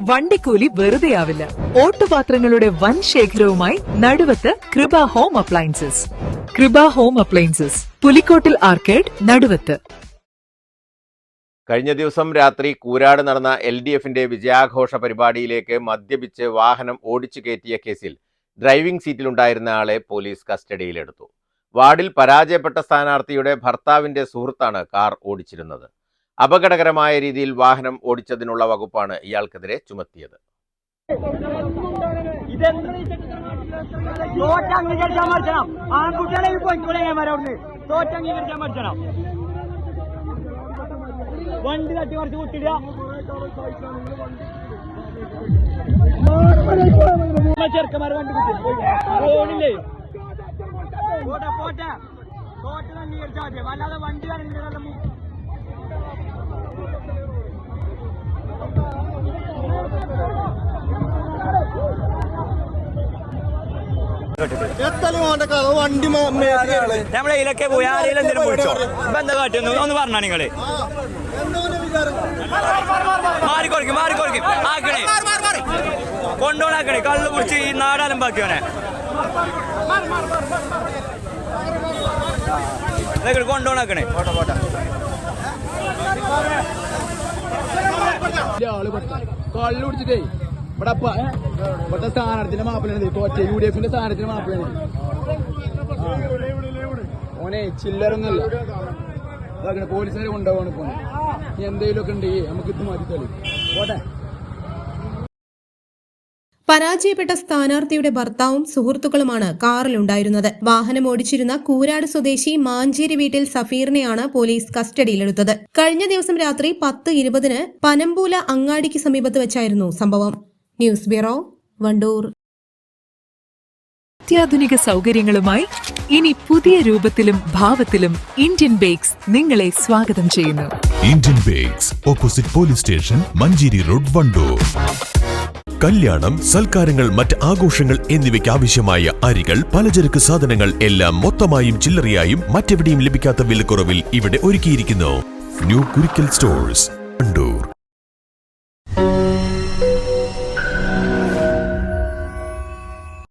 വണ്ടിക്കൂലി വെറുതെയാവില്ല. ഓട്ടുപാത്രങ്ങളുടെ വൻ ശേഖരവുമായി Naduvath Krupa home appliances. Krupa home appliances Pulikkottil arcade Naduvath. കഴിഞ്ഞ ദിവസം രാത്രി കൂരാട് നടന്ന എൽ ഡി എഫിന്റെ വിജയാഘോഷ പരിപാടിയിലേക്ക് മദ്യപിച്ച് വാഹനം ഓടിച്ചു കയറ്റിയ കേസിൽ ഡ്രൈവിംഗ് സീറ്റിലുണ്ടായിരുന്ന ആളെ പോലീസ് കസ്റ്റഡിയിലെടുത്തു. വാർഡിൽ പരാജയപ്പെട്ട സ്ഥാനാർത്ഥിയുടെ ഭർത്താവിന്റെ സുഹൃത്താണ് കാർ ഓടിച്ചിരുന്നത്. അപകടകരമായ രീതിയിൽ വാഹനം ഓടിച്ചതിനുള്ള വകുപ്പാണ് ഇയാൾക്കെതിരെ ചുമത്തിയത്. വണ്ടി തട്ടി മറിച്ച് കുത്തിടുക ചെറുക്കന്മാർ വണ്ടി ഓടില്ലേ പോട്ടെ പോട്ടെ തോറ്റ അംഗീകരിച്ചാൽ മതി കറങ്ങി നമ്മളെ ഇതിലൊക്കെ പോയി ആരെങ്കിലും എന്തെങ്കിലും വിളിച്ചോ? ഇപ്പൊ എന്താ കാട്ടുന്നു ഒന്ന് പറഞ്ഞാ നിങ്ങൾ. മാറിക്കൊടുക്കും മാറിക്കൊടുക്കും ആക്കണേ. കൊണ്ടോണാക്കണേ. കള്ളു പിടിച്ച് ഈ നാടാലും ബാക്കിയോനെ കൊണ്ടോണാക്കണേ. ആൾ കള്ളു കുടിച്ചിട്ടേ ഇവിടെ ഇവിടുത്തെ സ്ഥാനാർത്ഥിന്റെ മാപ്പിളാണ് തോറ്റ യു ഡി എഫിന്റെ സ്ഥാനാർത്ഥിന്റെ മാപ്പിളാണ് ഓനെ ചില്ലറൊന്നല്ല അതാണ് പോലീസുകാരെ കൊണ്ടുപോകാണ് ഇപ്പൊ. ഇനി എന്തെങ്കിലും ഒക്കെ നമുക്ക് ഇത് മതി കളി പോട്ടെ. പരാജയപ്പെട്ട സ്ഥാനാർത്ഥിയുടെ ഭർത്താവും സുഹൃത്തുക്കളുമാണ് കാറിലുണ്ടായിരുന്നത്. വാഹനം ഓടിച്ചിരുന്ന കൂരാട് സ്വദേശി മാഞ്ചേരി വീട്ടിൽ സഫീറിനെയാണ് പോലീസ് കസ്റ്റഡിയിലെടുത്തത്. കഴിഞ്ഞ ദിവസം രാത്രി പത്ത് ഇരുപതിന് പനമ്പൂല അങ്ങാടിക്ക് സമീപത്ത് വെച്ചായിരുന്നു സംഭവം. News bureau Wandoor. അത്യാധുനിക സൗകര്യങ്ങളുമായി ഇനി പുതിയ രൂപത്തിലും ഭാവത്തിലും ഇന്ത്യൻ ബേക്സ് നിങ്ങളെ സ്വാഗതം ചെയ്യുന്നു. Indian bakes opposite police station Manjeri road Wandoor. കല്യാണം സൽക്കാരങ്ങൾ മറ്റ് ആഘോഷങ്ങൾ എന്നിവയ്ക്ക് ആവശ്യമായ അരികൾ പലചരക്ക് സാധനങ്ങൾ എല്ലാം മൊത്തമായും ചില്ലറയായും മറ്റെവിടെയും ലഭിക്കാത്ത വിലക്കുറവിൽ ഇവിടെ ഒരുക്കിയിരിക്കുന്നു. New Kurikkal stores Wandoor.